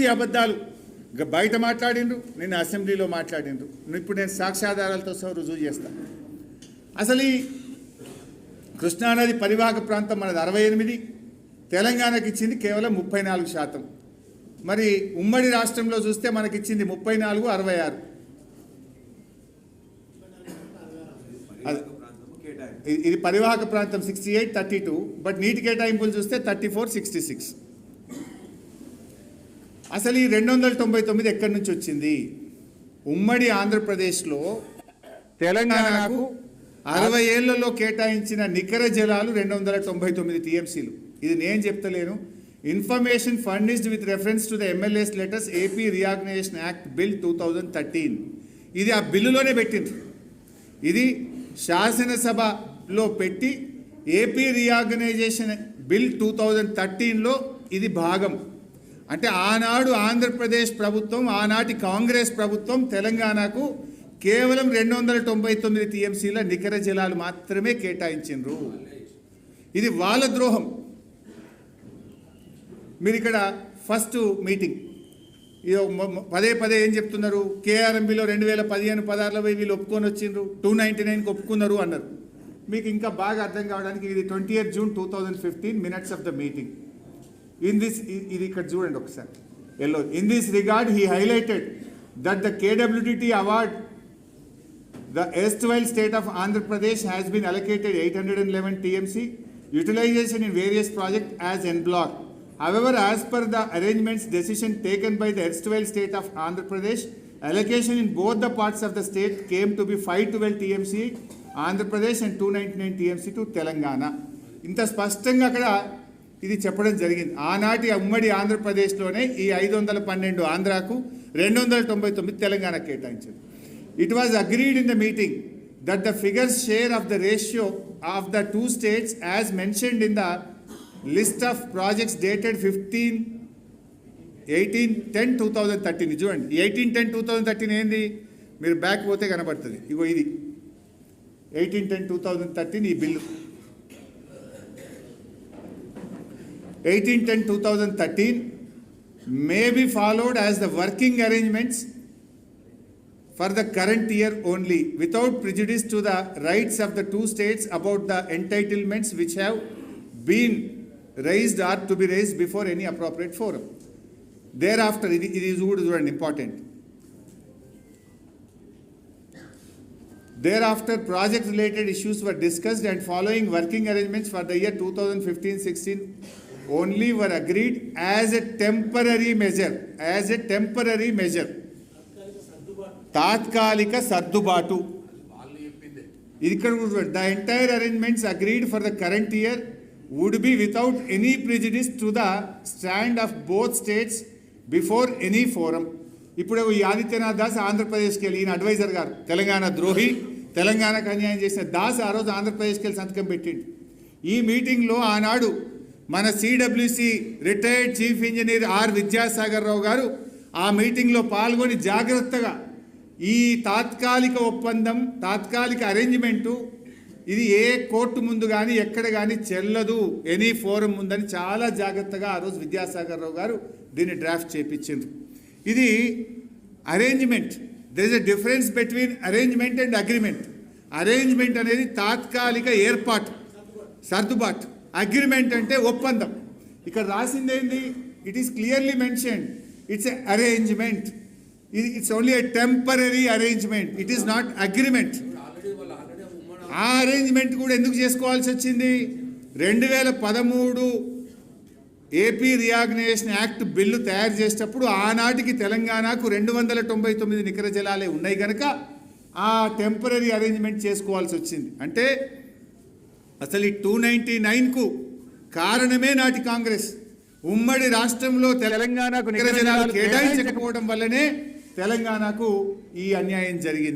పిచ్చి అబద్ధాలు. బయట మాట్లాడిండ్రు నేను అసెంబ్లీలో మాట్లాడిండ్రు. ఇప్పుడు నేను సాక్ష్యాధారాలతో సహా రుజువు చేస్తాను అసలు ఈ కృష్ణానది పరివాహక ప్రాంతం మనది అరవై ఎనిమిది తెలంగాణకి ఇచ్చింది కేవలం ముప్పై నాలుగు శాతం. మరి ఉమ్మడి రాష్ట్రంలో చూస్తే మనకిచ్చింది ముప్పై నాలుగు అరవై ఆరు. ఇది పరివాహక ప్రాంతం sixty eight thirty two. But నీటి కేటాయింపులు చూస్తే థర్టీ ఫోర్ సిక్స్టీ సిక్స్. అసలు ఈ రెండు వందల తొంభై తొమ్మిది ఎక్కడి నుంచి వచ్చింది? ఉమ్మడి ఆంధ్రప్రదేశ్లో తెలంగాణకు అరవై ఏళ్ళలో కేటాయించిన నికర జలాలు రెండు వందల తొంభై తొమ్మిది టీఎంసీలు. ఇది నేను చెప్తలేను. Information furnished with reference to the MLAs letters AP reorganisation act bill two thousand thirteen. ఇది ఆ బిల్లులోనే పెట్టింది. ఇది శాసనసభలో పెట్టి AP reorganisation bill two thousand థర్టీన్లో ఇది భాగం. అంటే ఆనాడు ఆంధ్రప్రదేశ్ ప్రభుత్వం ఆనాటి కాంగ్రెస్ ప్రభుత్వం తెలంగాణకు కేవలం రెండు వందల తొంభై తొమ్మిది టీఎంసీల నికర జలాలు మాత్రమే కేటాయించిండ్రు. ఇది వాళ్ళ ద్రోహం. మీరు ఇక్కడ ఫస్ట్ మీటింగ్. ఇది పదే పదే ఏం చెప్తున్నారు? కేఆర్ఎంబిలో రెండు వేల పదిహేను పదహారులో పోయి వీళ్ళు ఒప్పుకొని వచ్చిండ్రు. టూ నైంటీ నైన్కి ఒప్పుకున్నారు అన్నారు. మీకు ఇంకా బాగా అర్థం కావడానికి ఇది twenty eighth June two thousand fifteen minutes of the meeting. In this ఇది ఇక్కడ చూడండి ఒకసారి. Yellow in this regard he highlighted that the KWDT award the erstwhile state of Andhra Pradesh has been allocated eight hundred and eleven TMC utilization in various project as en bloc however as per the arrangements decision taken by the erstwhile state of Andhra Pradesh allocation in both the parts of the state came to be five twelve TMC Andhra Pradesh and two ninety nine TMC to Telangana ఇంత స్పష్టంగా అక్కడ ఇది చెప్పడం జరిగింది. ఆనాటి ఉమ్మడి ఆంధ్రప్రదేశ్లోనే ఈ ఐదు వందల పన్నెండు ఆంధ్రాకు రెండు వందల తొంభై తొమ్మిది తెలంగాణ కేటాయించింది. It was agreed in the meeting that the figures share of the ratio of the two states as mentioned in the list of projects dated fifteen eighteen ten two thousand thirteen చూడండి eighteen ten two thousand thirteen ఏంది? మీరు back పోతే కనబడుతుంది. ఇగో ఇది. Eighteen ten two thousand thirteen ఈ bill. 1810-2013 may be followed as the working arrangements for the current year only without prejudice to the rights of the two states about the entitlements which have been raised or to be raised before any appropriate forum. Thereafter, it is good and important. Thereafter, project related issues were discussed and following working arrangements for the year 2015 16 only were agreed as a temporary measure, as a temporary measure. తాత్కాలిక సర్దుబాటు ఇది ఇక్కడ the entire arrangements agreed for the current year would be without any prejudice to the stand of both states before any forum ఇప్పుడు ఈ ఆదిత్యనాథ్ దాస్ ఆంధ్రప్రదేశ్కి వెళ్ళి ఈయన advisor గారు తెలంగాణ ద్రోహి తెలంగాణకు అన్యాయం చేసిన దాస్ ఆ రోజు ఆంధ్రప్రదేశ్కి వెళ్ళి సంతకం పెట్టిండు. ఈ మీటింగ్లో ఆనాడు మన CWC retired chief engineer R Vidyasagar Rao గారు ఆ మీటింగ్లో పాల్గొని జాగ్రత్తగా ఈ తాత్కాలిక ఒప్పందం తాత్కాలిక అరేంజ్మెంటు ఇది ఏ కోర్టు ముందు కానీ ఎక్కడ కానీ చెల్లదు. ఎనీ ఫోరం ఉందని చాలా జాగ్రత్తగా ఆ రోజు విద్యాసాగర్ రావు గారు దీన్ని డ్రాఫ్ట్ చేపించింది ఇది arrangement there is a difference between arrangement and agreement arrangement అనేది తాత్కాలిక ఏర్పాటు సర్దుబాటు. అగ్రిమెంట్ అంటే ఒప్పందం. ఇక్కడ రాసింది ఏంది it is clearly mention it's a arrangement it's only a temporary arrangement it is not agreement ఆ అరేంజ్మెంట్ కూడా ఎందుకు చేసుకోవాల్సి వచ్చింది? రెండు వేల పదమూడు ఏపీ రియాగ్నైజేషన్ యాక్ట్ బిల్లు తయారు చేసేటప్పుడు ఆనాటికి తెలంగాణకు రెండు వందల తొంభై తొమ్మిది నికర జలాలే ఉన్నాయి కనుక ఆ టెంపరీ అరేంజ్మెంట్ చేసుకోవాల్సి వచ్చింది. అంటే అసలు ఈ టూ నైంటీ నైన్కు కారణమే నాటి కాంగ్రెస్. ఉమ్మడి రాష్ట్రంలో తెలంగాణకు కేటాయించకపోవడం వల్లనే తెలంగాణకు ఈ అన్యాయం జరిగింది.